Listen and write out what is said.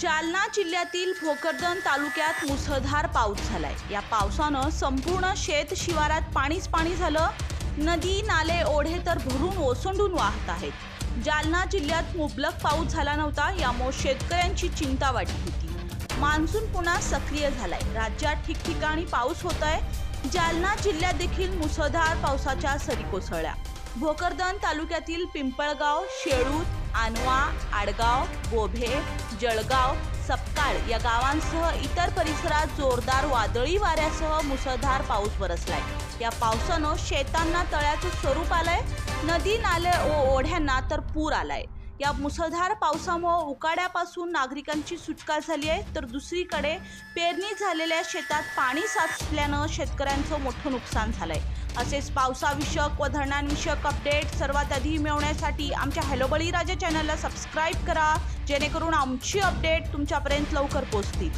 जालना जिल्ह्यातील भोकरदन तालुक्यात मुसळधार पाऊस झालाय. या पावसानं संपूर्ण शेत शिवारात पाणीच पाणी झालं. नदी नाले ओढे तर भरून ओसंडून वाहत आहेत. जालना जिल्ह्यात मुबलक पाऊस झाला नव्हता यामुळे शेतकऱ्यांची चिंता वाटली होती. मान्सून पुन्हा सक्रिय झालाय. राज्यात ठिकठिकाणी पाऊस होत आहे जालना जिल्ह्यात देखील मुसळधार पावसाच्या सरी कोसळल्या भोकरदन तालुक्यातील पिंपळगाव शेळूत आनवा आडगाव बोभे जळगाव सपकाळ या गावांसह इतर परिसरात जोरदार वादळी वाऱ्यासह मुसळधार पाऊस बरसलाय. या पावसानं शेतांना तळ्याचं स्वरूप आलंय नदी नाले व ओढ्यांना तर पूर आलाय. या मुसळधार पावसामुळे उकाड्यापासून नागरिकांची सुटका झाली आहे. तर दुसरीकडे पेरणी झालेल्या शेतात पाणी साचल्यानं शेतकऱ्यांचं मोठं नुकसान झालं आहे असेच पावसाविषयक व धरणांविषयक अपडेट सर्वात आधी मिळवण्यासाठी आमच्या हॅलो बळीराजा चॅनलला सबस्क्राईब करा. जेणेकरून आमची अपडेट तुमच्यापर्यंत लवकर पोहोचतील.